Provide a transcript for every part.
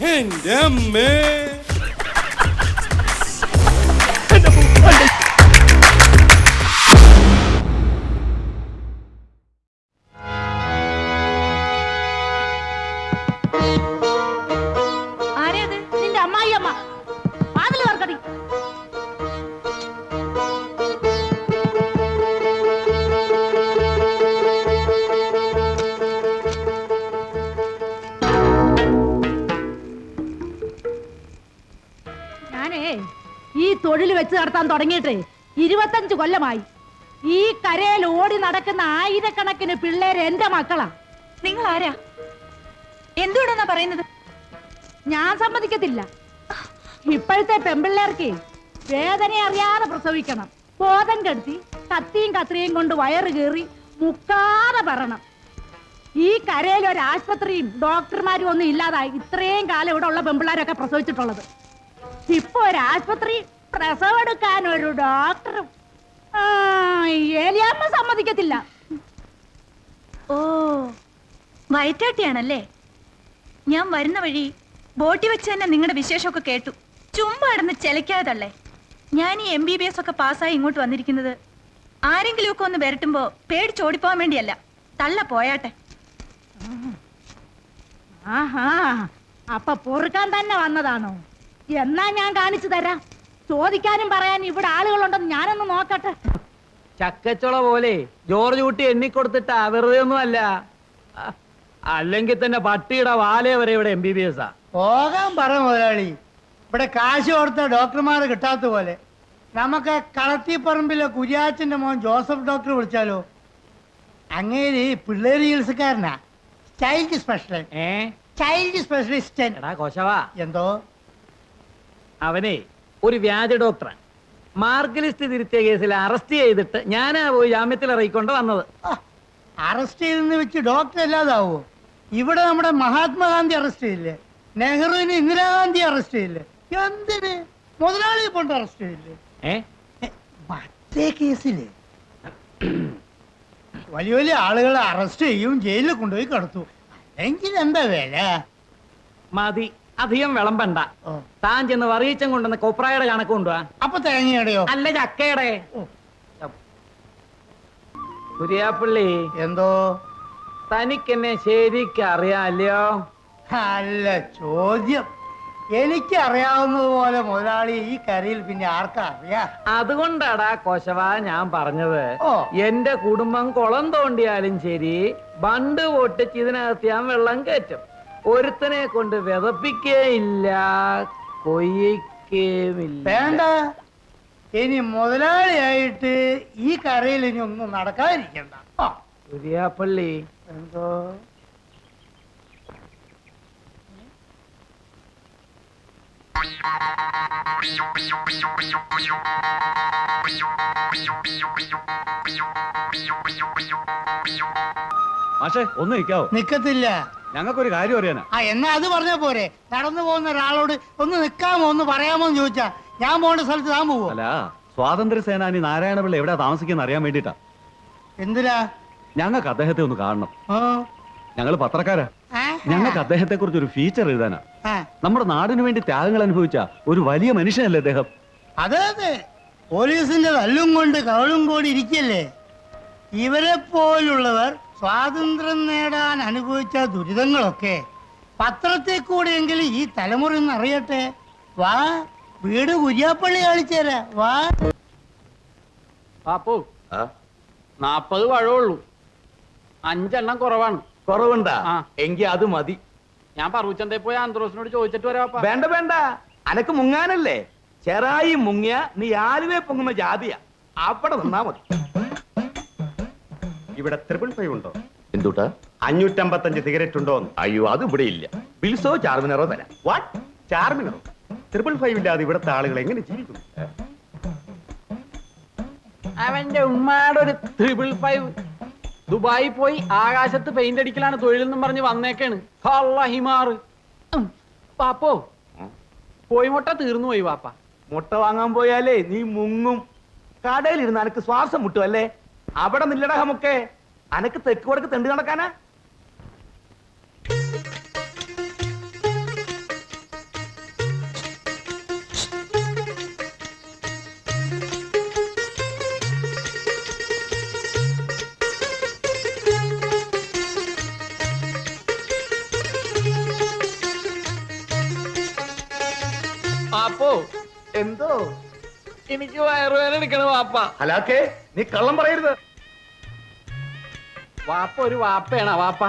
അമ്മേ തുടങ്ങിയിട്ട് ഇരുപത്തഞ്ച് കൊല്ലമായി. ഈ കരയിൽ ഓടി നടക്കുന്ന ആയിരക്കണക്കിന് പിള്ളേര് എന്റെ മക്കളാ. നിങ്ങൾ ആരാ എന്തുകൊണ്ടെന്നാ പറയുന്നത്? ഞാൻ സമ്മതിക്കത്തില്ല. ഇപ്പോഴത്തെ പെമ്പിള്ളേർക്ക് വേദന അറിയാതെ പ്രസവിക്കണം. ബോധം കെടുത്തി കത്തിയും കത്രിയും കൊണ്ട് വയറ് കീറി മുക്കാതെ പറണം ഈ കരയിൽ ഒരു ആശുപത്രിയും ഡോക്ടർമാരും ഒന്നും ഇല്ലാതായി ഇത്രയും കാലം ഇവിടെ ഉള്ള പെമ്പിള്ളേരൊക്കെ പ്രസവിച്ചിട്ടുള്ളത്. ഇപ്പൊ ഒരു ആശുപത്രി പ്രസവെടുക്കാൻ ഒരു ഡോക്ടറും ആ, ഏലിയാമ്മ സമ്മതിക്കത്തില്ല. ഓ വയറ്റാട്ടിയാണല്ലേ? ഞാൻ വരുന്ന വഴി ബോട്ടി വെച്ച് തന്നെ നിങ്ങളുടെ വിശേഷമൊക്കെ കേട്ടു. ചുമ്മാ ഇടന്ന് ചെലക്കാതല്ലേ ഞാൻ ഈ എം ബി ബി എസ് ഒക്കെ പാസ്സായി ഇങ്ങോട്ട് വന്നിരിക്കുന്നത്. ആരെങ്കിലും ഒക്കെ ഒന്ന് വരട്ടുമ്പോ പേടിച്ചോടിപ്പോവാൻ വേണ്ടിയല്ല. തള്ള പോയാട്ടെ. ആഹാ അപ്പൊ പൊറുക്കാൻ തന്നെ വന്നതാണോ? എന്നാ ഞാൻ കാണിച്ചു തരാം. ചോദിക്കാനും പറയാൻ ഇവിടെ ആളുകളുണ്ടെന്ന് ഞാനൊന്ന് നോക്കട്ടെ. ചക്കച്ചുള പോലെ ജോർജ് കുട്ടി എണ്ണിക്കൊടുത്തിട്ടാ വെറുതെ ഒന്നും അല്ല. അല്ലെങ്കിൽ തന്നെ പട്ടിയുടെ വാലേ വരെ ഇവിടെ എം ബി ബി എസ് ആ. പോകാൻ പറ മുതലാളി. ഇവിടെ കാശ് കൊടുത്ത ഡോക്ടർമാർ കിട്ടാത്ത പോലെ. നമുക്ക് കളത്തിപ്പറമ്പിലെ കുര്യാച്ചന്റെ മോൻ ജോസഫ് ഡോക്ടർ വിളിച്ചാലോ? അങ്ങേര് പിള്ളേര് ചികിത്സക്കാരനാ. ചൈൽഡ് സ്പെഷ്യൽ ഏ? ചൈൽഡ് സ്പെഷ്യലിസ്റ്റ് എടാ കൊശവാ. എന്തോ? അവനെ ഒരു വ്യാജ ഡോക്ടറാണ്. മാർക്ക് ലിസ്റ്റ് തിരുത്തിയ കേസിൽ അറസ്റ്റ് ചെയ്തിട്ട് ഞാനാ പോയി ജാമ്യത്തിൽ ഇറങ്ങിക്കൊണ്ട് വന്നത്. അറസ്റ്റ് ചെയ്തെന്ന് വെച്ച് ഡോക്ടർ അല്ലാതാവോ? ഇവിടെ നമ്മുടെ മഹാത്മാഗാന്ധി അറസ്റ്റ് ചെയ്തില്ലേ? നെഹ്റുവിന് ഇന്ദിരാഗാന്ധി അറസ്റ്റ് ചെയ്തില്ലേ? എന്തിന്? മുതലാളിയെ കൊണ്ട് അറസ്റ്റ് ചെയ്തില്ലേ? ഏ? മറ്റേ കേസിൽ വലിയ വലിയ ആളുകളെ അറസ്റ്റ് ചെയ്യും ജയിലിൽ കൊണ്ടുപോയി കടത്തു. അല്ലെങ്കിൽ എന്താ വേല? മതി. അധികം വിളമ്പണ്ട. താൻ ചെന്ന് വറിയിച്ചം കൊണ്ടുവന്ന കൊപ്രായുടെ കണക്ക് കൊണ്ടുവാ. അപ്പൊ തേങ്ങയുടെയോ? അല്ല ചക്കയുടെ. കുര്യാപ്പള്ളി എന്തോ? തനിക്കെന്നെ ശരിക്കറിയാലോ? അല്ല ചോദ്യം. എനിക്ക് അറിയാവുന്നതുപോലെ മുതലാളി ഈ കരയിൽ പിന്നെ ആർക്കാ അറിയാ? അതുകൊണ്ടാടാ കൊശവ ഞാൻ പറഞ്ഞത്. ഓ. എന്റെ കുടുംബം കുളം തോണ്ടിയാലും ശരി ബണ്ട് പൊട്ടിച്ച് ഇതിനകത്ത് ഞാൻ വെള്ളം കയറ്റും. ഒരുത്തനെ കൊണ്ട് വിതപ്പിക്കേയില്ല. കൊയ്യിക്കേമില്ല വേണ്ട. ഇനി മുതലാളിയായിട്ട് ഈ കരയിൽ ഇനി ഒന്നും നടക്കാതിരിക്കണ്ട ആ, കുര്യാപ്പള്ളി. എന്തോ? മാഷേ ഒന്ന് നിൽക്കാവോ? നിക്കത്തില്ല. ഞങ്ങൾക്കൊരു കാര്യം അറിയാനാ. ആ എന്നാ അത് പറഞ്ഞ പോരെ. നടന്നു പോകുന്ന ഒരാളോട് ഒന്ന് നിക്കാമോ ഒന്ന് പറയാമോ എന്ന് ചോദിച്ചാ ഞാൻ പോകേണ്ട സ്ഥലത്ത് താൻ പോവോ? അല്ല സ്വാതന്ത്ര്യ സേനാനി നാരായണപിള്ള എവിടെയാ താമസിക്കുന്ന അറിയാൻ വേണ്ടിട്ടാ എന്തിനാ? ഞങ്ങൾക്ക് അദ്ദേഹത്തെ ഒന്ന് കാണണം. ഓ ഞങ്ങൾ പത്രക്കാരാ. ഞങ്ങൾക്ക് അദ്ദേഹത്തെ കുറിച്ച് ഒരു ഫീച്ചർ എഴുതാനാ. നമ്മുടെ നാടിനു വേണ്ടി ത്യാഗങ്ങൾ അനുഭവിച്ച ഒരു വലിയ മനുഷ്യനല്ലേ അദ്ദേഹം? അതെ അതെ. പോലീസിന്റെ തല്ലും കൊണ്ട് കവളും കൂടി ഇരിക്കല്ലേ? ഇവരെ പോലുള്ളവർ സ്വാതന്ത്ര്യം നേടാൻ അനുഭവിച്ച ദുരിതങ്ങളൊക്കെ പത്രത്തിൽ കൂടെയെങ്കിലും ഈ തലമുറ ഒന്ന് അറിയട്ടെ. വാ വീട് കുര്യാപ്പള്ളി കാണിച്ചേരാ വാ. പാപ്പു നാപ്പത് പഴമുള്ളൂ അഞ്ചെണ്ണം കുറവാണ്. കുറവുണ്ടാ? ആ. എങ്കി അത് മതി. ഞാൻ പറൂച്ചന്തേ പോയി ആന്ത്രോസിനോട് ചോദിച്ചിട്ട് വരാപ്പാ വേണ്ട വേണ്ട. അനക്ക് മുങ്ങാനല്ലേ? ചെറായി മുങ്ങിയ നീ ആലുവേ പൊങ്ങുന്ന ജാതിയാ. അവിടെ നിന്നാ മതി. ഇവിടെ ട്രിപ്പിൾ ഫൈവ് ഉണ്ടോ? എന്തുട്ടാ? അഞ്ഞൂറ്റമ്പത്തഞ്ച് സിഗരറ്റ് ഉണ്ടോ അയ്യോ അത് ഇവിടെ ഇല്ല. ബിൽസോ ചാർമിനറോ തരാം. വാട്ട് ചാർമിനറോ? ട്രിപ്പിൾ ഫൈവ് ഇല്ലാതെ ഇവിടുത്തെ ആളുകൾ എങ്ങനെ ജീവിക്കും അവന്റെ ഉമ്മാടെ ഒരു ത്രിപിൾ ഫൈവ് ദുബായി പോയി ആകാശത്ത് പെയിന്റ് അടിക്കലാണ് തൊഴിലെന്നും പറഞ്ഞ് വന്നേക്കാണ്. ഹിമാറ് പാപ്പോ പോയി മുട്ട തീർന്നു പോയി പാപ്പ മുട്ട വാങ്ങാൻ പോയാലേ നീ മുങ്ങും. കടയിലിരുന്ന് അനക്ക് ശ്വാസം മുട്ടും അല്ലേ? അവിടെ നില്ലടകമൊക്കെ അനക്ക് തെക്ക് വടക്ക് തെണ്ട് നടക്കാനാ? അപ്പോ എന്തോ? എനിക്ക് വയറുവേദന എടുക്കണം വാപ്പ അല്ലാക്കേ നീ കള്ളം പറയരുത്. വാപ്പ ഒരു വാപ്പയാണ് വാപ്പ.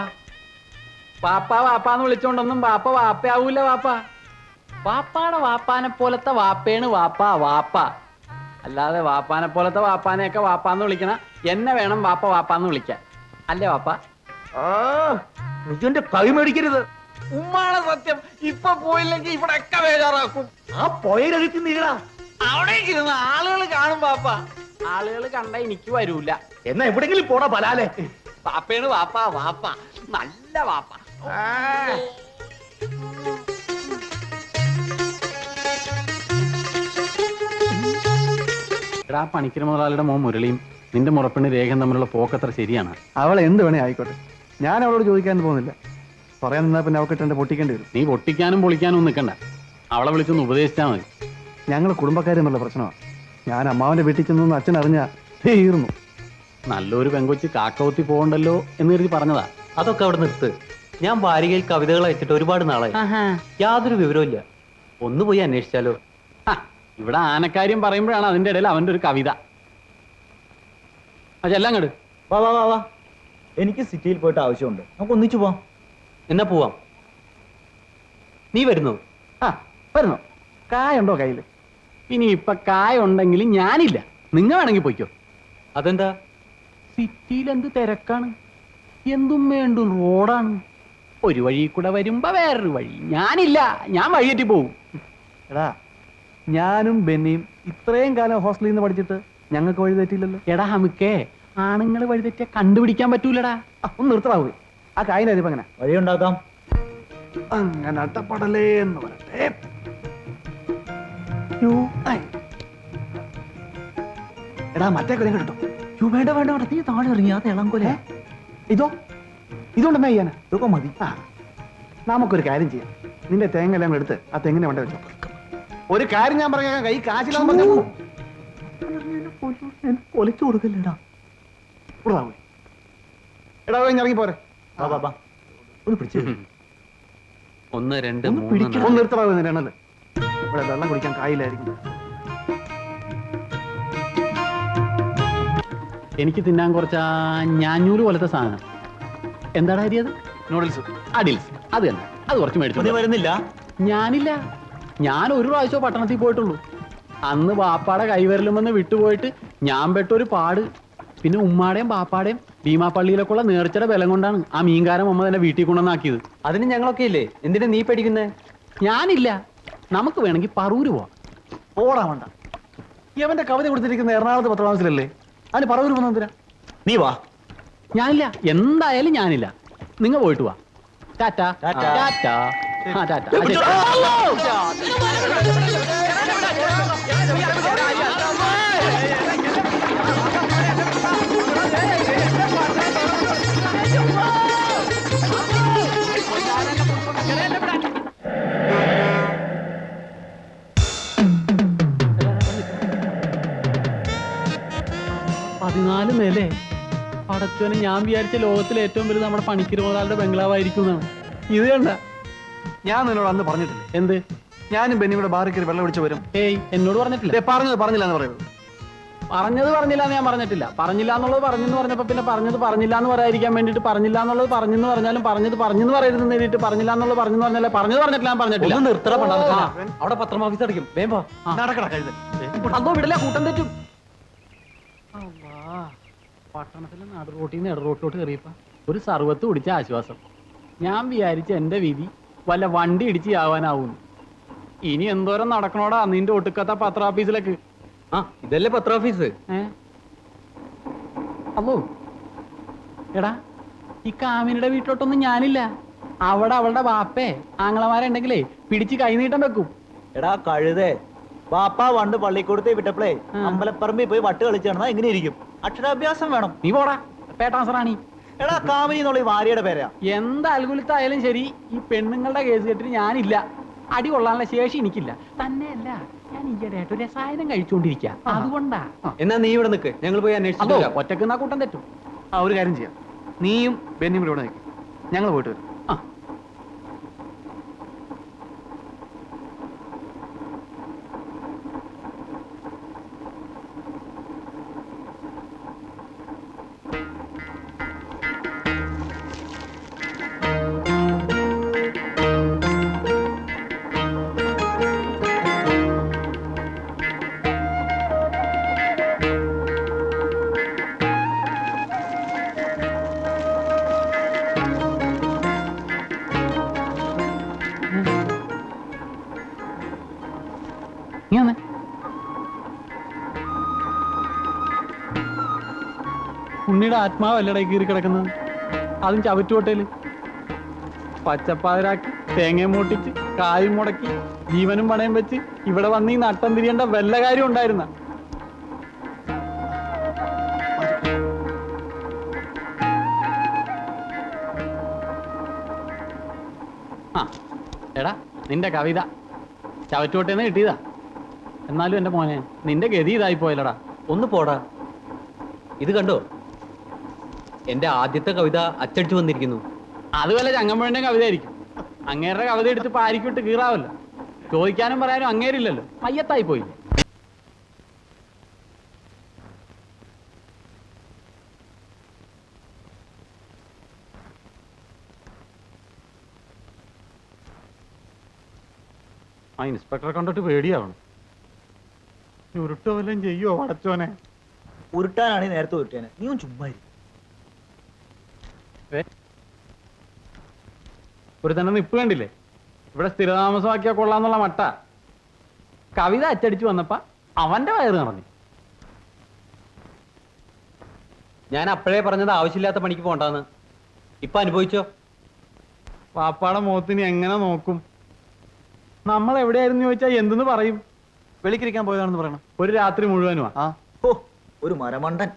വാപ്പ എന്ന് വിളിച്ചോണ്ടൊന്നും വാപ്പ വാപ്പയാവൂല വാപ്പ. വാപ്പാടെ വാപ്പാനെ പോലത്തെ വാപ്പയാണ് വാപ്പ വാപ്പ. അല്ലാതെ വാപ്പാനെ പോലത്തെ വാപ്പാനെയൊക്കെ വാപ്പാന്ന് വിളിക്കണ എന്നെ വേണം വാപ്പ എന്ന് വിളിക്കാൻ. അല്ലേ വാപ്പ? ആ കവി കൈ മേടിക്കരുത്. ഉമ്മാണ് സത്യം. ഇപ്പൊ പോയില്ലെങ്കിൽ ഇവിടെ ഒക്കെ ബേജാറാക്കും. ആ പോയരഴുത്തി നീടാ അവിടെ ഇരുന്ന് ആളുകൾ കാണും വാപ്പ. ആളുകൾ കണ്ട എനിക്ക് വരൂല. എന്നാ എവിടെങ്കിലും പോടാ പലാലെ വാപ്പയാണ് വാപ്പ വാപ്പ. നല്ല വാപ്പ. ആ, എടാ പണിക്കര മുതലാളിയുടെ മോൻ മുരളിയും നിന്റെ മുറപ്പിണ് രേഖ തമ്മിലുള്ള പോക്കത്ര ശരിയാണ്. അവൾ എന്ത് വേണേ ആയിക്കോട്ടെ. ഞാൻ അവളോട് ചോദിക്കാൻ പോകുന്നില്ല. പറയാൻ നിന്നാ പിന്നെ അവക്കിട്ട് എന്റെ പൊട്ടിക്കേണ്ടി വരും. നീ പൊട്ടിക്കാനും പൊളിക്കാനും ഒന്നും നിൽക്കണ്ട. അവളെ വിളിച്ചൊന്ന് ഉപദേശിച്ചാൽ മതി. ഞങ്ങൾ കുടുംബക്കാരെന്നുള്ള പ്രശ്നമാണ് ഞാൻ അമ്മാവന്റെ വീട്ടിൽ ചെന്നു അച്ഛൻ അറിഞ്ഞ തീർന്നു നല്ലൊരു പെങ്കൊച്ചി കാക്കവത്തി പോകണ്ടല്ലോ എന്ന് കരുതി പറഞ്ഞതാ. അതൊക്കെ അവിടെ നിർത്ത്. ഞാൻ വാരികയിൽ കവിതകൾ അയച്ചിട്ട് ഒരുപാട് നാളായി. യാതൊരു വിവരവും ഒന്ന് പോയി അന്വേഷിച്ചാലോ? ഇവിടെ ആനക്കാര്യം പറയുമ്പോഴാണ് അതിന്റെ ഇടയിൽ അവന്റെ ഒരു കവിത. അതെല്ലാം കണ്ട് വാ വാ വാ വാ. എനിക്ക് സിറ്റിയിൽ പോയിട്ട് ആവശ്യമുണ്ട്. നമുക്ക് ഒന്നിച്ചു പോവാം. എന്നാ പോവാം? നീ വരുന്നു? ആ വരുന്നു. കായുണ്ടോ കയ്യിൽ ഇനി ഇപ്പൊ കായ ഉണ്ടെങ്കിൽ ഞാനില്ല. നിങ്ങ വേണമെങ്കിൽ പോയിക്കോ. അതെന്താ? സിറ്റിയിൽ എന്ത് തിരക്കാണ്? എന്തും വേണ്ടും റോഡാണ്. ഒരു വഴി കൂടെ വരുമ്പോ വേറൊരു വഴി. ഞാനില്ല. ഞാൻ വഴിയേറ്റി പോവും. എടാ ഞാനും ബെന്നിയും ഇത്രയും കാലം ഹോസ്റ്റലിൽ നിന്ന് പഠിച്ചിട്ട് ഞങ്ങൾക്ക് വഴി തെറ്റിയില്ലല്ലോ. എടാ ഹമുക്കേ ആണുങ്ങൾ വഴിതെറ്റിയ കണ്ടുപിടിക്കാൻ പറ്റൂലടാ. ഒന്ന് നിർത്തലാവൂ ആ കായിന്റെ അരിപ്പം അങ്ങനെ വഴിയുണ്ടാക്കാം. അങ്ങനെ അട്ടപ്പടലേ എന്ന് പറയട്ടെ. ഐ. എടാ മറ്റേ കൊല്ലം കേട്ടോ യു വേണ്ട വേണ്ട വേണ്ട. നീ താഴെ ഇറങ്ങിയാത്ത ആ തിളങ്കൊല ഇതോ? ഇതുകൊണ്ടെന്നാ ചെയ്യാനാ? ഇതൊക്കെ മതി. ആ. നമുക്കൊരു കാര്യം ചെയ്യാം. നിന്റെ തേങ്ങ എല്ലാം എടുത്ത് ആ തെങ്ങിനെ വേണ്ട വെച്ചോ. ഒരു കാര്യം ഞാൻ പറയാം കൈ കാശില്ലാന്ന് പറഞ്ഞു ഒലച്ചു കൊടുക്കല്ലേടാ. എടാ കഴിഞ്ഞ് ഇറങ്ങി പോരെ. ഒന്ന് പിടിച്ചു. ഒന്ന് രണ്ട് ഒന്ന് നിർത്തടാ നിന്റെ എണ്ണൽ. ഇവിടെ വെള്ളം കുടിക്കാൻ കായില്ലായിരിക്കും. എനിക്ക് തിന്നാൻ കുറച്ച് ഞാഞ്ഞൂൽ പോലത്തെ സാധനം. എന്താണ് അരി അത്? നൂഡിൽസ് അഡിൽസ് അത് തന്നെ. അത് കുറച്ച് മേടിച്ചു. വരുന്നില്ല? ഞാനില്ല. ഞാൻ ഒരു പ്രാവശ്യം പട്ടണത്തിൽ പോയിട്ടുള്ളൂ. അന്ന് ബാപ്പാടെ കൈവരലുമെന്ന് വിട്ടുപോയിട്ട് ഞാൻ പെട്ടൊരു പാട്. പിന്നെ ഉമ്മാടെയും ബാപ്പാടെയും ഭീമാപ്പള്ളിയിലൊക്കെ ഉള്ള നേർച്ചയുടെ ബലം കൊണ്ടാണ് ആ മീൻകാരൻ അമ്മ തന്നെ വീട്ടിൽ കൊണ്ടുവന്നാക്കിയത്. അതിന് ഞങ്ങളൊക്കെ ഇല്ലേ? എന്തിനാ നീ പേടിക്കുന്നേ? ഞാനില്ല. നമുക്ക് വേണമെങ്കിൽ പറൂര് പോവാം. ഓടാ വേണ്ട. ഇവന്റെ കവിത കൊടുത്തിരിക്കുന്ന എറണാകുളത്ത് പത്രമാസത്തിലല്ലേ അതിന് പറവൂര് പോകുന്ന എന്തിനാ? നീ വാ. ഞാനില്ല. എന്തായാലും ഞാനില്ല. നിങ്ങൾ പോയിട്ട് വാ. ടാറ്റാ. ടാറ്റ. ടാറ്റ. ആ ടാറ്റ. പതിനാല് നിലേ പടച്ചോനെ ഞാൻ വിചാരിച്ച ലോകത്തിലെ ഏറ്റവും വലുത് നമ്മുടെ മുതലാളുടെ ബംഗ്ലാവായിരിക്കും എന്നാണ് ഇത് കണ്ട? ഞാൻ നിന്നോട് അന്ന് പറഞ്ഞിട്ടില്ലേ? എന്ത്? ഞാനും ബെന്നിയുടെ ബാറിക്കൊരു ബാറിൽ കയറി വെള്ളം ഒഴിച്ച് വരും. ഏയ് എന്നോട് പറഞ്ഞിട്ടില്ല. പറഞ്ഞത് പറഞ്ഞില്ല എന്ന് പറയുന്നത്. പറഞ്ഞത് പറഞ്ഞില്ല എന്ന് ഞാൻ പറഞ്ഞിട്ടില്ല. പറഞ്ഞില്ല എന്നുള്ളത് പറഞ്ഞെന്ന് പറഞ്ഞപ്പോ പിന്നെ പറഞ്ഞത് പറഞ്ഞില്ല എന്ന് പറയാതിരിക്കാൻ വേണ്ടിയിട്ട് പറഞ്ഞില്ല എന്നുള്ളത് പറഞ്ഞെന്ന് പറഞ്ഞാലും പറഞ്ഞത് പറഞ്ഞെന്ന് പറയരുതെന്ന് നേരിട്ട് പറഞ്ഞില്ല എന്നുള്ളത് പറഞ്ഞെന്ന് പറഞ്ഞാലേ പറഞ്ഞത് പറഞ്ഞിട്ടില്ല ഞാൻ പറഞ്ഞിട്ടില്ല. നിർത്തണം. അവിടെ പത്രം ഓഫീസ് അടിക്കും വേമ്പോ നടക്കണം കഴിഞ്ഞു അതോ വിടല കൂട്ടം തെറ്റും. പട്ടണത്തിലെ നട റോട്ടിൽ നിന്ന് ഇടറോട്ടിലോട്ട് കയറിയപ്പോ ഒരു സർവത്ത് പിടിച്ച ആശ്വാസം. ഞാൻ വിചാരിച്ച എന്റെ വിധി വല്ല വണ്ടി ഇടിച്ച് ആവാനാവുന്നു ഇനി എന്തോരം നടക്കണോടാ നിന്റെ ഒട്ടുക്കത്ത പത്ര ഓഫീസിലേക്ക്? ആ ഇതല്ലേ പത്ര ഓഫീസ്? ഏ? അല്ലോ എടാ ഈ കാമിനിയുടെ വീട്ടിലോട്ടൊന്നും ഞാനില്ല. അവിടെ അവളുടെ ബാപ്പേ ആങ്ങളമാരുണ്ടെങ്കിലേ പിടിച്ച് കൈനീട്ടം വെക്കും. എടാ കഴുതേ പാപ്പ പണ്ട് പള്ളിക്കൂടത്തെ വിട്ടപ്പോഴേ. അമ്പലപ്പറമ്പിൽ പോയി വട്ട് കളിച്ചു നടന്നാ എങ്ങനെ ഇരിക്കും. അക്ഷരാഭ്യാസം വേണം. നീ പോടാ. പേട്ടാസറാണി എടാ കാമിനി എന്നുള്ള ഈ വാര്യയുടെ പേരാ. എന്ത് അൽഗുലത്തായാലും ശരി ഈ പെണ്ണുങ്ങളുടെ കേസ് കെട്ടിന് ഞാനില്ല. അടി കൊള്ളാനുള്ള ശേഷി എനിക്കില്ല. തന്നെയല്ല ഞാൻ ഈയിടെയായിട്ട് ഒരു രസായനം കഴിച്ചുകൊണ്ടിരിക്കുക അതുകൊണ്ടാ. എന്നാ നീ ഇവിടെ നിൽക്ക് ഞങ്ങൾ പോയി അന്വേഷിച്ചു. ഒറ്റയ്ക്ക് നാ കൂട്ടം തെറ്റും. ആ ഒരു കാര്യം ചെയ്യാം. നീയും ബെന്നിയും ഇവിടെ നിൽക്കും ഞങ്ങൾ പോയിട്ട് വരും. ഉണ്ണിയുടെ ആത്മാവല്ലട കീറി കിടക്കുന്നത്? അതും ചവറ്റുകൊട്ടയിൽ. പച്ചപ്പാതിരാക്കി തേങ്ങയും മൂട്ടിച്ച് കായും മുടക്കി ജീവനും പണയം വെച്ച് ഇവിടെ വന്ന് ഈ നട്ടം തിരിയേണ്ട വല്ല കാര്യം ഉണ്ടായിരുന്ന? എടാ നിന്റെ കവിത. ചവറ്റുകൊട്ടേന്ന് കിട്ടിയതാ. എന്നാലും എന്റെ മോനെ നിന്റെ ഗതി ഇതായി പോയല്ലടാ. ഒന്ന് പോടാ. ഇത് കണ്ടോ? എന്റെ ആദ്യത്തെ കവിത അച്ചടിച്ചു വന്നിരിക്കുന്നു. അത് വല്ല ചങ്ങമ്പഴന്റെ കവിതയായിരിക്കും. അങ്ങേരുടെ കവിത എടുത്ത് പാരിക്കിട്ട് കീറാവല്ലോ. ചോദിക്കാനും പറയാനും അങ്ങേരില്ലല്ലോ. മയ്യത്തായി പോയി. ആ ഇൻസ്പെക്ടറെ കണ്ടിട്ട് പേടിയാവണം. ഉരുട്ടോ വല്ലതും ചെയ്യോ അടച്ചോനെ ഉരുട്ടാനാണ് നേരത്തെ ഉരുട്ടേനെ നീ ചുമ്മാ. ഒരു തന്നെ നിപ്പ് കണ്ടില്ലേ? ഇവിടെ സ്ഥിരതാമസമാക്കിയാ കൊള്ളാന്നുള്ള മട്ട. കവിത അച്ചടിച്ചു വന്നപ്പ അവന്റെ വയറ് നിറഞ്ഞു. ഞാൻ അപ്പോഴേ പറഞ്ഞത് ആവശ്യമില്ലാത്ത പണിക്ക് പോണ്ടെന്ന് ഇപ്പൊ അനുഭവിച്ചോ? പാപ്പാടെ മുഖത്തിന് എങ്ങനെ നോക്കും? നമ്മൾ എവിടെയായിരുന്നു ചോദിച്ചാൽ എന്തെന്ന് പറയും? വെളിക്കിരിക്കാൻ പോയതാണെന്ന് പറയണം. ഒരു രാത്രി മുഴുവനുമാ. ആ. ഒരു മരമണ്ടൻ.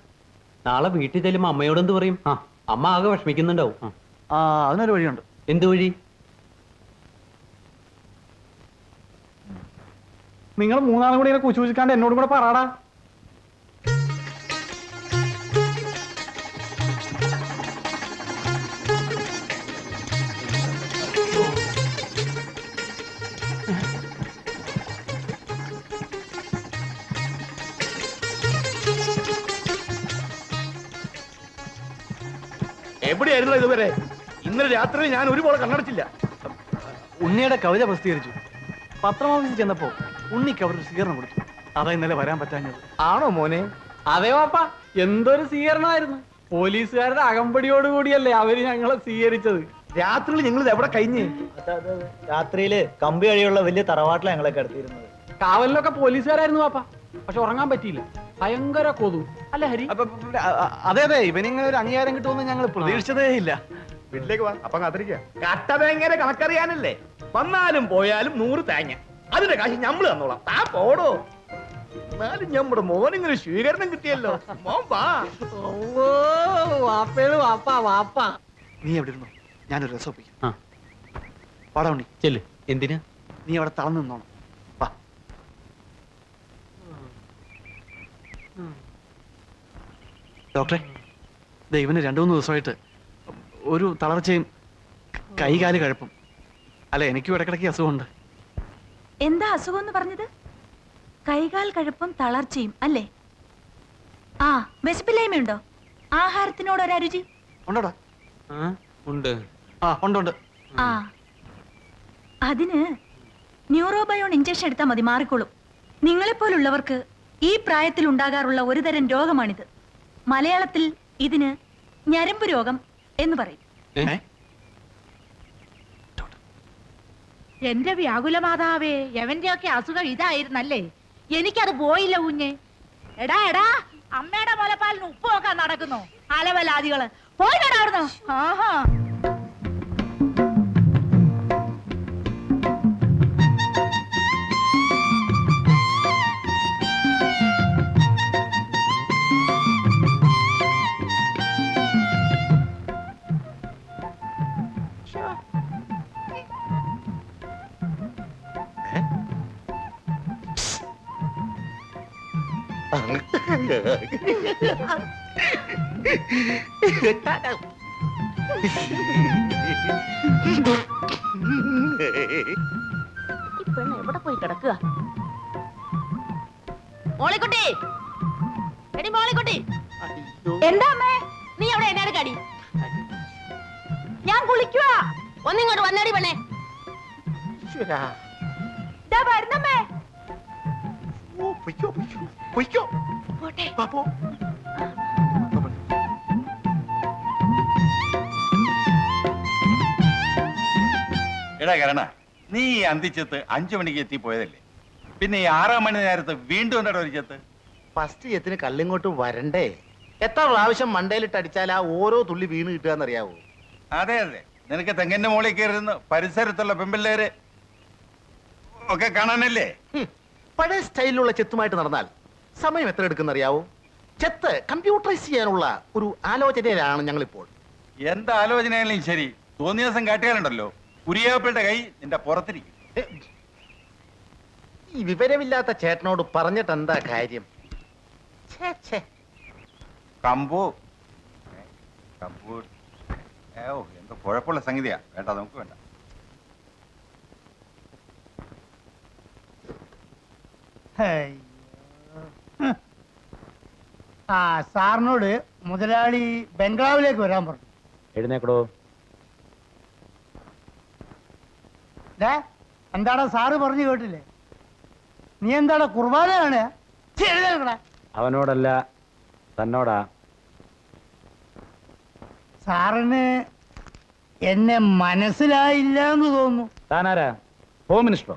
നാളെ വീട്ടിൽ ചെല്ലുമ്പോ അമ്മയോടെന്ത് പറയും? ആ. അമ്മ ആകെ വിഷമിക്കുന്നുണ്ടാവും. ആ അതിനൊരു വഴിയുണ്ട്. എന്ത് വഴി? നിങ്ങൾ മൂന്നാളും കൂടി ഇങ്ങനെ കുശുകുശിക്കാണ്ട് എന്നോടും കൂടെ പറയാടാ എവിടെയായിരുന്നു ഇതുവരെ? ഇന്നലെ രാത്രി ഞാൻ ഒരുപോലെ കണ്ണടച്ചില്ല. ഉണ്ണിയുടെ കവിത പ്രസിദ്ധീകരിച്ചു. പത്രം ഓഫീസിൽ ചെന്നപ്പോ ഉണ്ണിക്ക് അവർ സ്വീകരണം കൊടുത്തു. അതാ ഇന്നലെ വരാൻ പറ്റാഞ്ഞത്. ആണോ മോനെ? അതെ പാപ്പ എന്തൊരു സ്വീകരണമായിരുന്നു. പോലീസുകാരുടെ അകമ്പടിയോട് കൂടിയല്ലേ അവർ ഞങ്ങളെ സ്വീകരിച്ചത്. രാത്രിയിൽ ഞങ്ങൾ ഇത് എവിടെ കഴിഞ്ഞ്? അത് അത് അത്. രാത്രിയിൽ കമ്പി വഴിയുള്ള വലിയ തറവാട്ടിലാണ് ഞങ്ങളെ കിടത്തിയിരുന്നത്. കാവലിലൊക്കെ പോലീസുകാരായിരുന്നു പാപ്പ പക്ഷെ ഉറങ്ങാൻ പറ്റിയില്ല. ഭയങ്കര കൊതു. അല്ല ഹരി? അപ്പൊ അതെ അതെ ഇവനിങ്ങനെ ഒരു അംഗീകാരം കിട്ടുമെന്ന് ഞങ്ങൾ പ്രതീക്ഷിച്ചതേ ഇല്ല. വീട്ടിലേക്ക് വാ അപ്പൊ കാത്തിരിക്കാം. കട്ട തേങ്ങയുടെ കണക്കറിയാനല്ലേ? വന്നാലും പോയാലും നൂറ് തേങ്ങ. അതിന്റെ കാശ് ഞമ്മൾ തന്നോളാം. താ പോടോ. എന്നാലും നമ്മുടെ മോനിങ്ങനെ സ്വീകരണം കിട്ടിയല്ലോ. മോൻ വാ. വാപ്പേൾ വാപ്പ വാപ്പ. നീ എവിടെ ഇരുന്നോ? ഞാനൊരു രസം ഒപ്പിക്കാം പാടാ ഉണ്ണി. ചെല്ല്. എന്തിനാ? നീ അവിടെ തളർന്നു നിന്നോണം വാ ഡോക്ടറെ ദൈവന് രണ്ടു മൂന്ന് ദിവസമായിട്ട് ഒരു തളർച്ചയും കൈകാൽ കഴപ്പും. അല്ല എനിക്കും ഇടക്കിടയ്ക്ക് അസുഖമുണ്ട്. എന്താ അസുഖം എന്ന് പറഞ്ഞത്? കൈകാൽ കഴപ്പും തളർച്ചയും അല്ലേ? ആ വിശപ്പില്ലായ്മയുണ്ടോ? ആഹാരത്തിനോട് ഒരരുചി ഉണ്ടോടാ? ആ ഉണ്ട്. ആ ഉണ്ട് ഉണ്ട്. ആ. അതിന് ന്യൂറോബയോൺ ഇഞ്ചക്ഷൻ എടുത്താൽ മതി മാറിക്കോളും. നിങ്ങളെപ്പോലുള്ളവർക്ക് ഈ പ്രായത്തിൽ ഉണ്ടാകാറുള്ള ഒരു തരം രോഗമാണിത്. മലയാളത്തിൽ ഇതിന് ഞരമ്പ് രോഗം എന്ന് പറയും? എന്റെ വ്യാകുല മാതാവേ എവന്റെയൊക്കെ അസുഖം ഇതായിരുന്നല്ലേ? എനിക്കത് പോയില്ല കുഞ്ഞ്. എടാ എടാ അമ്മയുടെ മുലപ്പാലിന് ഉപ്പ് നോക്കാൻ നടക്കുന്നു. അലവലാദികൾ. അവിടുന്ന്. ആഹാ. ഈ പെണ്ണ് എവിടെ പോയി കിടക്കുക? മോളിക്കുട്ടി. എടി മോളിക്കുട്ടി. എന്താ അമ്മേ? നീ അവിടെ എന്നാട് കടി? ഞാൻ കുളിക്കുവാ. ഒന്നിങ്ങോട്ട് വന്നടി പെണ്ണേ. ദാ വരുന്നമ്മേ. പോ. എടാ കരണ നീ ഈ അന്തിച്ചത്ത് അഞ്ചു മണിക്ക് എത്തി പോയതല്ലേ? പിന്നെ ഈ ആറാം മണി നേരത്ത് വീണ്ടും എന്താ ഒരു ചെത്ത്? ഫസ്റ്റ് ചെത്തിന് കല്ലിങ്ങോട്ട് വരണ്ടേ? എത്ര പ്രാവശ്യം മണ്ടയിലിട്ട് അടിച്ചാൽ ആ ഓരോ തുള്ളി വീണ് കിട്ടുകയെന്നറിയാവോ അതെ അതെ. നിനക്ക് തെങ്ങിന്റെ മുകളിൽ കയറുന്ന പരിസരത്തുള്ള പെമ്പിള്ളേര് ഒക്കെ കാണാനല്ലേ? പഴയ സ്റ്റൈലിലുള്ള ചെത്തുമായിട്ട് നടന്നാൽ സമയം എത്ര എടുക്കുന്നറിയാവോ ചെത്ത് കമ്പ്യൂട്ടറൈസ് ചെയ്യാനുള്ള ഒരു ആലോചനയിലാണ് ഞങ്ങളിപ്പോൾ. എന്താ ആലോചനയാണെങ്കിലും ശരി. തോന്നിയ ദിവസം കാട്ടിയാലുണ്ടല്ലോ കുരിയാപ്പിളുടെ കൈ നിന്റെ പുറത്തിരിക്കും. ഏ, ഈ വിവരമില്ലാത്ത ചേട്ടനോട് പറഞ്ഞിട്ട് എന്താ കാര്യം? ഛേ, ഛേ. കമ്പു. ഏ, കമ്പു. ഏ, ഓ എന്തോ കുഴപ്പമുള്ള സംഗതിയാ. വേണ്ട നമുക്ക് വേണ്ട. അയ്യോ. ആ സാറിനോട് മുതലാളി ബംഗ്ലാവിലേക്ക് വരാൻ പറഞ്ഞു. എഴുന്നേക്കടോ. എന്താടാ സാറ് പറഞ്ഞു കേട്ടില്ലേ? നീ എന്താടാ കുർബാനയാണ് അവനോടല്ല തന്നോടാ. സാറിന് എന്നെ മനസ്സിലായില്ല എന്ന് തോന്നുന്നു. താനാരാ? ഹോം മിനിസ്റ്ററോ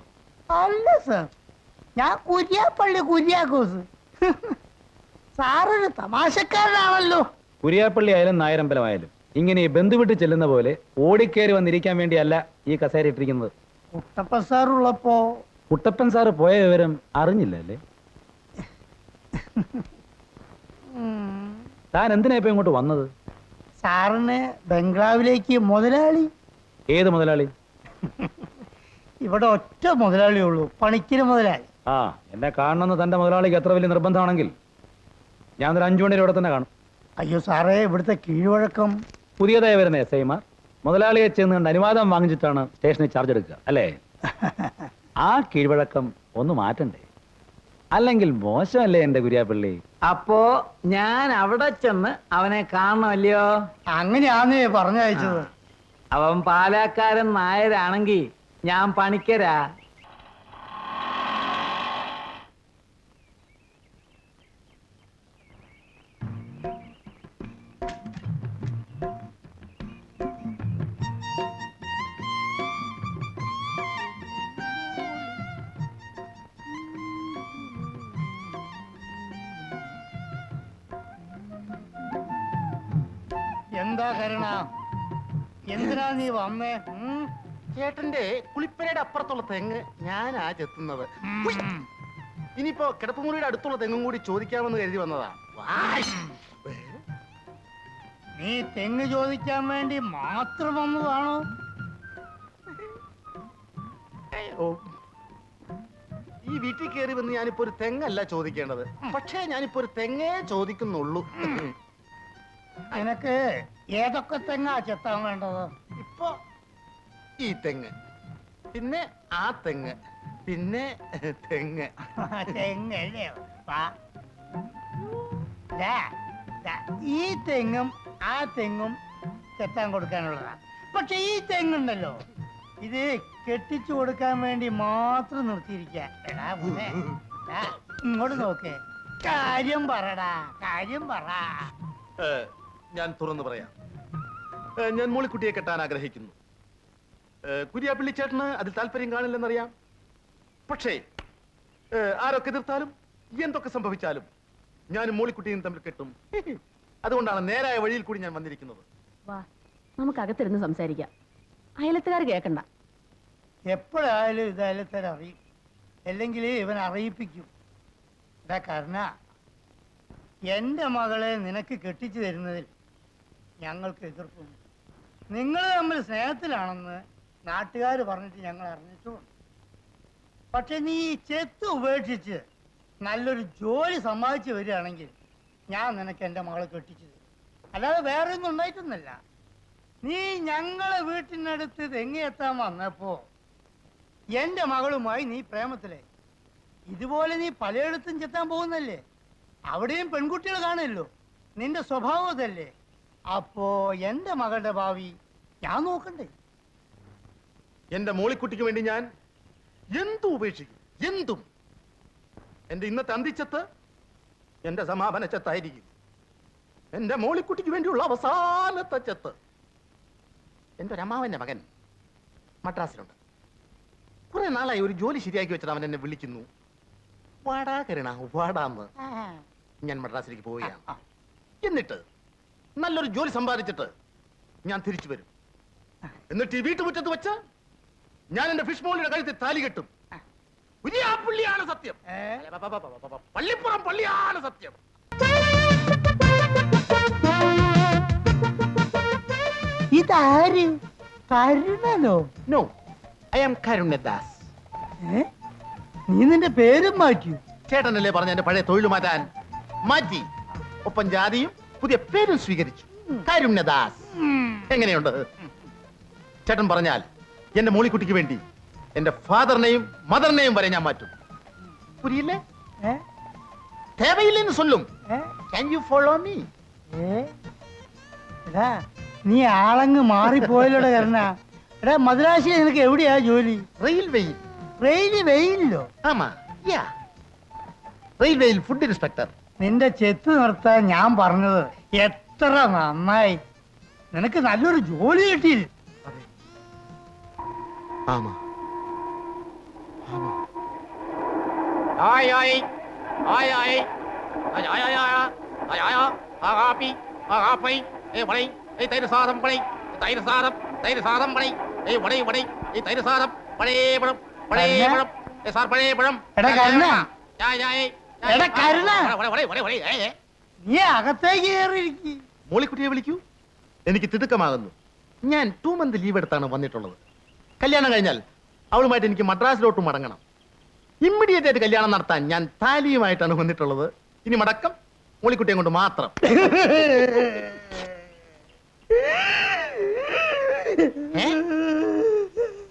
അല്ല സാർ. ഞാൻ കുര്യാപ്പള്ളി കുര്യാക്കോസ്. സാറൊരു തമാശക്കാരനാണല്ലോ. കുരിയാപ്പള്ളി ആയാലും നായരമ്പലമായാലും ഇങ്ങനെ ബന്ധുവിട്ട് ചെല്ലുന്ന പോലെ ഓടിക്കേറി വന്നിരിക്കാൻ വേണ്ടിയല്ല ഈ കസേര ഇട്ടിരിക്കുന്നത്. കുട്ടപ്പൻ സാറുള്ളപ്പോ? കുട്ടപ്പൻ സാറ് പോയ വിവരം അറിഞ്ഞില്ല അല്ലേ? താൻ എന്തിനാ ഇപ്പൊ ഇങ്ങോട്ട് വന്നത്? സാറിന് ബംഗ്ലാവിലേക്ക് മുതലാളി. ഏത് മുതലാളി? ഇവിടെ ഒറ്റ മുതലാളിയുള്ളൂ പണിക്കിന് മുതലാളി. ആ എന്നെ കാണണമെന്ന് തന്റെ മുതലാളിക്ക് എത്ര വലിയ നിർബന്ധമാണെങ്കിൽ ഞാൻ ഒരു അഞ്ചു മണിയുടെ ഇവിടെ തന്നെ കാണും. അയ്യോ സാറേ ഇവിടുത്തെ കീഴ്വഴക്കം. പുതിയതായി വരുന്ന എസ് ഐമാർ മുതലാളിയെ ചെന്ന് കണ്ട് അനുവാദം വാങ്ങിച്ചിട്ടാണ് സ്റ്റേഷനിൽ ചാർജ് എടുക്കുക അല്ലേ? ആ കീഴ്വഴക്കം ഒന്ന് മാറ്റണ്ടേ? അല്ലെങ്കിൽ മോശമല്ലേ എന്റെ കുര്യാപ്പള്ളി? അപ്പോ ഞാൻ അവിടെ ചെന്ന് അവനെ കാണണമല്ലയോ? അങ്ങനെയാന്നേ പറഞ്ഞയച്ചത്. അവൻ പാലാക്കാരൻ നായരാണെങ്കി ഞാൻ പണിക്കരാ. കരുണ എന്തിനാ നീ വന്നേ? ചേട്ടന്റെ കുളിപ്പരയുടെ അപ്പുറത്തുള്ള തെങ്ങ് ഞാനാ ചെത്തുന്നത്. ഇനിയിപ്പോ കിടപ്പുമുറിയുടെ അടുത്തുള്ള തെങ്ങും കൂടി ചോദിക്കാമെന്ന് കരുതി വന്നതാ. നീ തെങ്ങ് ചോദിക്കാൻ വേണ്ടി മാത്രം വന്നതാണോ? ഈ വീട്ടിൽ കയറി വന്ന് ഞാനിപ്പോ ഒരു തെങ്ങല്ല ചോദിക്കേണ്ടത്. പക്ഷേ ഞാനിപ്പോ ഒരു തെങ്ങേ ചോദിക്കുന്നുള്ളൂ. നിനക്ക് ഏതൊക്കെ തെങ്ങാ ചെത്താൻ വേണ്ടത്? ഇപ്പൊ ഈ തെങ്ങ് പിന്നെ ആ തെങ്ങ് പിന്നെ തെങ്ങ്. വാ. ദാ, ഈ തെങ്ങും ആ തെങ്ങും ചെത്താൻ കൊടുക്കാനുള്ളതാ. പക്ഷെ ഈ തെങ്ങുണ്ടല്ലോ ഇത് കെട്ടിച്ചു കൊടുക്കാൻ വേണ്ടി മാത്രം മോനെ, ഇങ്ങോട്ട് നോക്കേ. കാര്യം പറടാ കാര്യം പറ. ഞാൻ തുറന്നു പറയാം. ഞാൻ മോളിക്കുട്ടിയെ കെട്ടാൻ ആഗ്രഹിക്കുന്നു. കുര്യാപ്പിള്ളി ചേട്ടന് അതിൽ താല്പര്യം കാണില്ലെന്നറിയാം. പക്ഷേ ആരൊക്കെ എതിർത്താലും എന്തൊക്കെ സംഭവിച്ചാലും ഞാനും മോളിക്കുട്ടിയും തമ്മിൽ കെട്ടും. അതുകൊണ്ടാണ് നേരായ വഴിയിൽ കൂടി ഞാൻ വന്നിരിക്കുന്നത്. വാ നമുക്ക് അകത്തിരുന്ന് സംസാരിക്കാം. അയലത്തുകാർ കേൾക്കണ്ട എപ്പോഴായാലും ഇത് അയലത്തുകാർ അറിയും. അല്ലെങ്കിൽ ഇവൻ അറിയിപ്പിക്കും. എന്താ കർണ എന്റെ മകളെ നിനക്ക് കെട്ടിച്ചു തരുന്നതിൽ ഞങ്ങൾക്ക് എതിർപ്പുണ്ട്. നിങ്ങൾ തമ്മിൽ സ്നേഹത്തിലാണെന്ന് നാട്ടുകാർ പറഞ്ഞിട്ട് ഞങ്ങൾ അറിഞ്ഞിട്ടുണ്ട്. പക്ഷെ നീ ചെത്ത് ഉപേക്ഷിച്ച് നല്ലൊരു ജോലി സമ്പാദിച്ച് വരികയാണെങ്കിൽ ഞാൻ നിനക്ക് എന്റെ മകളെ കെട്ടിച്ചു തരും. അല്ലാതെ വേറെ ഒന്നും ഉണ്ടായിട്ടൊന്നുമില്ല. നീ ഞങ്ങളെ വീട്ടിനടുത്ത് തെങ്ങിയെത്താൻ വന്നപ്പോ എന്റെ മകളുമായി നീ പ്രേമത്തിലായി. ഇതുപോലെ നീ പലയിടത്തും ചെത്താൻ പോകുന്നല്ലേ? അവിടെയും പെൺകുട്ടികൾ കാണുമല്ലോ. നിന്റെ സ്വഭാവം അതല്ലേ? അപ്പോ എന്റെ മകളുടെ ഭാവി ഞാൻ നോക്കണ്ടേ? എന്റെ മോളിക്കുട്ടിക്ക് വേണ്ടി ഞാൻ എന്തും ഉപേക്ഷിക്കും? എന്തും. എന്റെ ഇന്നത്തെ അന്തിച്ചത്ത് എന്റെ സമാപന ചത്തായിരിക്കും. എന്റെ മോളിക്കുട്ടിക്ക് വേണ്ടിയുള്ള അവസാനത്തെ ചത്ത്. എന്റെ ഒരു അമ്മാവന്റെ മകൻ മദ്രാസിലുണ്ട്. കുറെ നാളായി ഒരു ജോലി ശരിയാക്കി വെച്ചിട്ട് അവൻ എന്നെ വിളിക്കുന്നു. വാടാ കരുണ വാടാന്ന്. ഞാൻ മദ്രാസിലേക്ക് പോവുകയാണ്. എന്നിട്ട് നല്ലൊരു ജോലി സമ്പാദിച്ചിട്ട് ഞാൻ തിരിച്ചു വരും. എന്നിട്ട് ഈ വീട്ടുമുറ്റത്ത് വെച്ച് ഞാൻ എന്റെ ഫിഷ് മോളിയുടെ കഴുത്തിൽ താലി കെട്ടും. പുള്ളിയാണ് സത്യം. പള്ളിപ്പുറം പള്ളിയാണ് സത്യം. ഇതാര്? കരുണനോ? No I am Karunadas? നീ നിന്റെ പേരും മാറ്റി. ചേട്ടനല്ലേ പറഞ്ഞ എന്റെ പഴയ തൊഴിൽ മാറ്റാൻ? മാറ്റി ഒപ്പം ജാതിയും പുതിയ പേരും സ്വീകരിച്ചു. കാരുണ്യദാസ്. എങ്ങനെയുണ്ട്? ചേട്ടൻ പറഞ്ഞാൽ എന്റെ മോളിക്കുട്ടിക്ക് വേണ്ടി എന്റെ ഫാദറിനെയും മദറിനെയും വരെ ഞാൻ മാറ്റും. പുരിയില്ലേ? തേവയില്ലെന്ന് സൊല്ലും ക്യാൻ യു ഫോളോ മീ നീ ആളങ്ങ് മാറിപ്പോയല്ലോടെ കരണ. എടാ മദ്രാശിയിൽ നിനക്ക് എവിടെയാ ജോലി? റെയിൽവേയിൽ റെയിൽവേയിലോ ആമാ യാ റെയിൽവേയിൽ ഫുഡ് ഇൻസ്പെക്ടർ നിന്റെ ചെത്ത് നിർത്താൻ ഞാൻ പറഞ്ഞത് എത്ര നന്നായി. നിനക്ക് നല്ലൊരു ജോലി കിട്ടിയില്ല? ആമാ. ആയ് ആയ് ആയ്. ആയ് ആയ്. ആയ് ആയ് ആയ്. ആയ് ആയ്. ആ കാപ്പി ആ കാപ്പി ഏ വടൈ ഏ തൈര് സാദം വടൈ. തൈര് സാദം തൈര് സാദം വടൈ. ഏ വടൈ വടൈ. ഏ തൈര് പഴേ പഴം പഴേ പഴം ഏ സാർ പഴേ പഴം എടാ? ആയ് ആയ്. എടാ കരുണ? നീ അകത്തേക്ക് കയറിയിരിക്കും മോളിക്കുട്ടിയെ വിളിക്കൂ. എനിക്ക് തിടുക്കമാകുന്നു. ഞാൻ ടു മന്ത് ലീവ് എടുത്താണ് വന്നിട്ടുള്ളത്. കല്യാണം കഴിഞ്ഞാൽ അവളുമായിട്ട് എനിക്ക് മദ്രാസിലോട്ട് മടങ്ങണം. ഇമ്മീഡിയറ്റ് ആയിട്ട് കല്യാണം നടത്താൻ ഞാൻ താലിയുമായിട്ടാണ് വന്നിട്ടുള്ളത്. ഇനി മടക്കം മോളിക്കുട്ടിയെ കൊണ്ട് മാത്രം.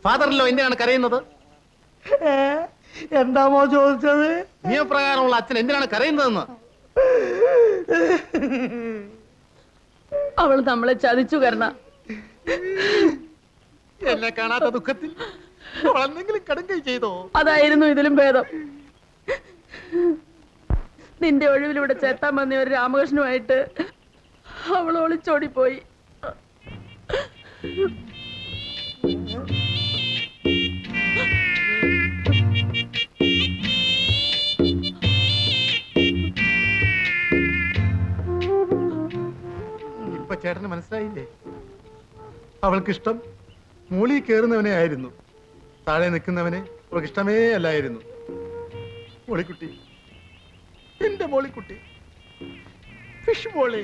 ഫാദറിലോ എന്തിനാണ് കരയുന്നത്? എന്താമോ ചോദിച്ചത്? നിയമപ്രകാരമുള്ള അച്ഛൻ എന്തിനാണ് കരയുന്നതെന്ന്? അവൾ നമ്മളെ ചതിച്ചു കരണ. എന്നെ കാണാത്ത ദുഃഖത്തിൽ അവൾ എന്തെങ്കിലും കടുങ്കൈ ചെയ്തോ? അതായിരുന്നു ഇതിലും ഭേദം. നിന്റെ ഒഴിവിലൂടെ ചേത്താൻ വന്ന ഒരു രാമകൃഷ്ണുമായിട്ട് അവൾ ഒളിച്ചോടിപ്പോയി. ഇപ്പൊ ചേട്ടന് മനസ്സിലായില്ലേ? അവൾക്കിഷ്ടം മൂളി കയറുന്നവനെ ആയിരുന്നു. താഴെ നിൽക്കുന്നവനെ അവൾക്ക് ഇഷ്ടമേ അല്ലായിരുന്നു. മോളിക്കുട്ടി എന്റെ മോളിക്കുട്ടി ഫിഷ് മോളി